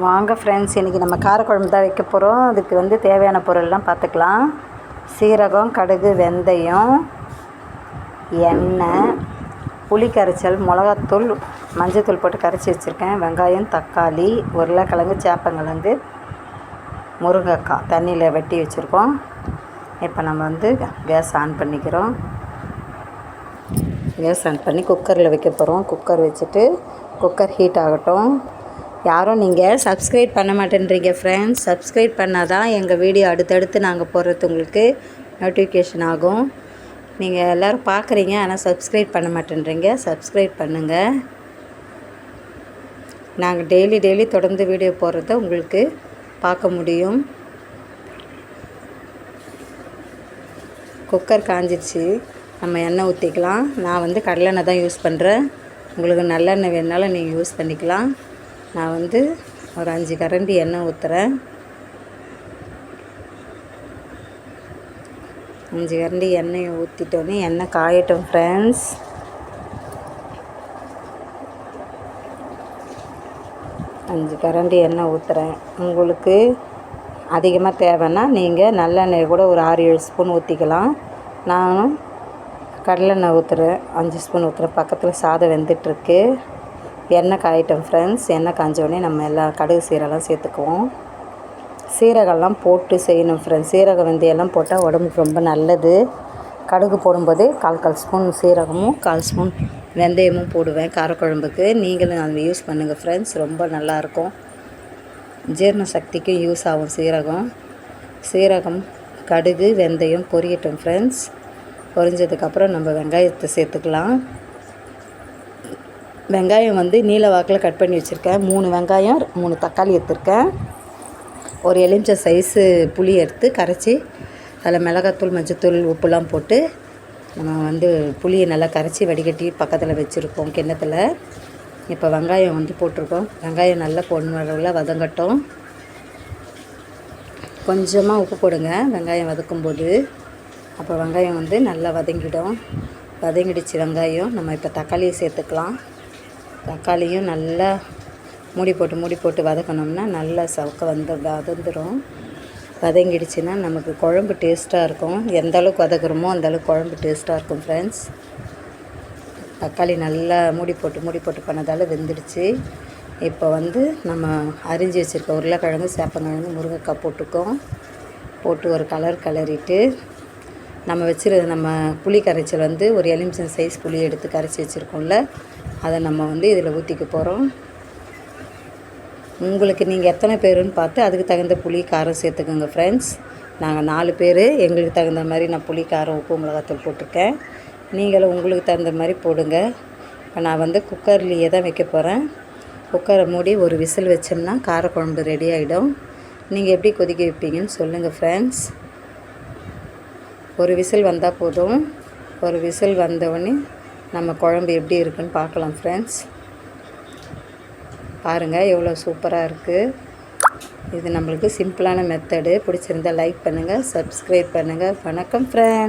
வாங்க ஃப்ரெண்ட்ஸ் இன்றைக்கி நம்ம காரக்குழம்பு தான் வைக்க போகிறோம் அதுக்கு வந்து தேவையான பொருள்லாம் பார்த்துக்கலாம். சீரகம் கடுகு வெந்தயம் எண்ணெய் புளி கரைச்சல் மிளகாத்தூள் மஞ்சத்தூள் போட்டு கரைச்சி வச்சுருக்கேன். வெங்காயம் தக்காளி உருளைக்கிழங்கு சேப்பங்கிழங்கு முருங்கைக்காய் தண்ணியில் வெட்டி வச்சுருக்கோம். இப்போ நம்ம வந்து கேஸ் ஆன் பண்ணிக்கிறோம். கேஸ் ஆன் பண்ணி குக்கரில் வைக்க போகிறோம் குக்கர் வச்சுட்டு குக்கர் ஹீட் ஆகட்டும். யாரும் நீங்கள் சப்ஸ்கிரைப் பண்ண மாட்டேன்றீங்க ஃப்ரெண்ட்ஸ் சப்ஸ்கிரைப் பண்ணால் தான் எங்கள் வீடியோ அடுத்தடுத்து நாங்கள் போடுறது உங்களுக்கு நோட்டிஃபிகேஷன் ஆகும். நீங்கள் எல்லோரும் பார்க்குறீங்க ஆனால் சப்ஸ்கிரைப் பண்ண மாட்டேன்றீங்க. சப்ஸ்கிரைப் பண்ணுங்கள் நாங்கள் டெய்லி டெய்லி தொடர்ந்து வீடியோ போடுறத உங்களுக்கு பார்க்க முடியும். குக்கர் காஞ்சிடுச்சு நம்ம எண்ணெய் ஊற்றிக்கலாம் நான் வந்து கடலெண்ணெய் தான் யூஸ் பண்ணுறேன் உங்களுக்கு நல்லெண்ணெய் வேணுனாலும் நீங்கள் யூஸ் பண்ணிக்கலாம். நான் வந்து ஒரு அஞ்சு கரண்டி எண்ணெய் ஊற்றுறேன் அஞ்சு கரண்டி எண்ணெயை ஊற்றிட்டோன்னே எண்ணெய் காயட்டும் ஃப்ரெண்ட்ஸ் அஞ்சு கரண்டி எண்ணெய் ஊற்றுறேன் உங்களுக்கு அதிகமாக தேவைன்னா நீங்கள் நல்லெண்ணெய் கூட ஒரு ஆறு ஏழு ஸ்பூன் ஊற்றிக்கலாம் நானும் கடலெண்ணெய் ஊற்றுறேன் அஞ்சு ஸ்பூன் ஊற்றுறேன் பக்கத்தில் சாதம் வெந்துட்டுருக்கு. எண்ணெய் காயிட்டோம் ஃப்ரெண்ட்ஸ் எண்ணெய் காஞ்சோடனே நம்ம எல்லா கடுகு சீரெல்லாம் சேர்த்துக்குவோம். சீரகம்லாம் போட்டு செய்யணும் ஃப்ரெண்ட்ஸ் சீரக வெந்தயெல்லாம் போட்டால் உடம்புக்கு ரொம்ப நல்லது. கடுகு போடும்போது கால் கால் ஸ்பூன் சீரகமும் கால் ஸ்பூன் வெந்தயமும் போடுவேன் காரக்குழம்புக்கு. நீங்களும் அதை யூஸ் பண்ணுங்கள் ஃப்ரெண்ட்ஸ் ரொம்ப நல்லாயிருக்கும். ஜீரண சக்திக்கும் யூஸ் ஆகும் சீரகம். சீரகம் கடுகு வெந்தயம் பொரியட்டும் ஃப்ரெண்ட்ஸ் பொரிஞ்சதுக்கப்புறம் நம்ம வெங்காயத்தை சேர்த்துக்கலாம். வெங்காயம் வந்து நீல வாக்கில் கட் பண்ணி வச்சுருக்கேன். மூணு வெங்காயம் மூணு தக்காளி எடுத்துருக்கேன். ஒரு எலுமிச்சை சைஸு புளி எடுத்து கரைச்சி அதில் மிளகாத்தூள் மஞ்சத்தூள் உப்புலாம் போட்டு நம்ம வந்து புளியை நல்லா கரைச்சி வடிகட்டி பக்கத்தில் வச்சுருக்கோம் கிண்ணத்தில். இப்போ வெங்காயம் வந்து போட்டிருக்கோம். வெங்காயம் நல்லா பொண்ணு வதங்கட்டும். கொஞ்சமாக உப்பு போடுங்க. வெங்காயம் வதக்கும்போது அப்போ வெங்காயம் வந்து நல்லா வதங்கிடும். வதங்கிடுச்சு வெங்காயம். நம்ம இப்போ தக்காளியை சேர்த்துக்கலாம். தக்காளியும் நல்லா மூடி போட்டு மூடி போட்டு வதக்கணும்னா நல்லா சவுக்க வந்து வதந்துடும் வதங்கிடுச்சுன்னா நமக்கு குழம்பு டேஸ்ட்டாக இருக்கும். எந்த அளவுக்கு வதக்குறோமோ அந்த அளவுக்கு குழம்பு டேஸ்ட்டாக இருக்கும் ஃப்ரெண்ட்ஸ் தக்காளி நல்லா மூடி போட்டு மூடி போட்டு பண்ணதால் வெந்துடுச்சு. இப்போ வந்து நம்ம அரிஞ்சு வச்சுருக்க உருளைக்கிழங்கு சேப்பங்கிழங்கு முருங்கைக்காய் போட்டுக்கோம். போட்டு ஒரு கலர் கலரிட்டு நம்ம வச்சுருக்க நம்ம புளி கரைச்சல் வந்து ஒரு எலுமிச்சம் சைஸ் புளி எடுத்து கரைச்சி வச்சுருக்கோம்ல அதை நம்ம வந்து இதில் ஊற்றிக்க போகிறோம் உங்களுக்கு நீங்கள் எத்தனை பேருன்னு பார்த்து அதுக்கு தகுந்த புளி காரம் சேர்த்துக்கோங்க ஃப்ரெண்ட்ஸ் நாங்கள் நாலு பேர். எங்களுக்கு தகுந்த மாதிரி நான் புளி காரம் உப்பு மிளகாத்தூள் போட்டிருக்கேன். நீங்களும் உங்களுக்கு தகுந்த மாதிரி போடுங்க. இப்போ நான் வந்து குக்கர்லேயே தான் வைக்க போகிறேன் குக்கரை மூடி ஒரு விசில் வச்சோம்னா காரக்குழம்பு ரெடி ஆகிடும் நீங்கள் எப்படி கொதிக்க வைப்பீங்கன்னு சொல்லுங்கள் ஃப்ரெண்ட்ஸ் ஒரு விசில் வந்தால் போதும். ஒரு விசில் வந்தவுடனே நம்ம குழம்பு எப்படி இருக்குன்னு பார்க்கலாம் ஃப்ரெண்ட்ஸ் பாருங்கள் எவ்வளோ சூப்பராக இருக்குது இது நம்மளுக்கு சிம்பிளான மெத்தடு பிடிச்சிருந்தால் லைக் பண்ணுங்கள் சப்ஸ்கிரைப் பண்ணுங்கள் வணக்கம் ஃப்ரெண்ட்ஸ்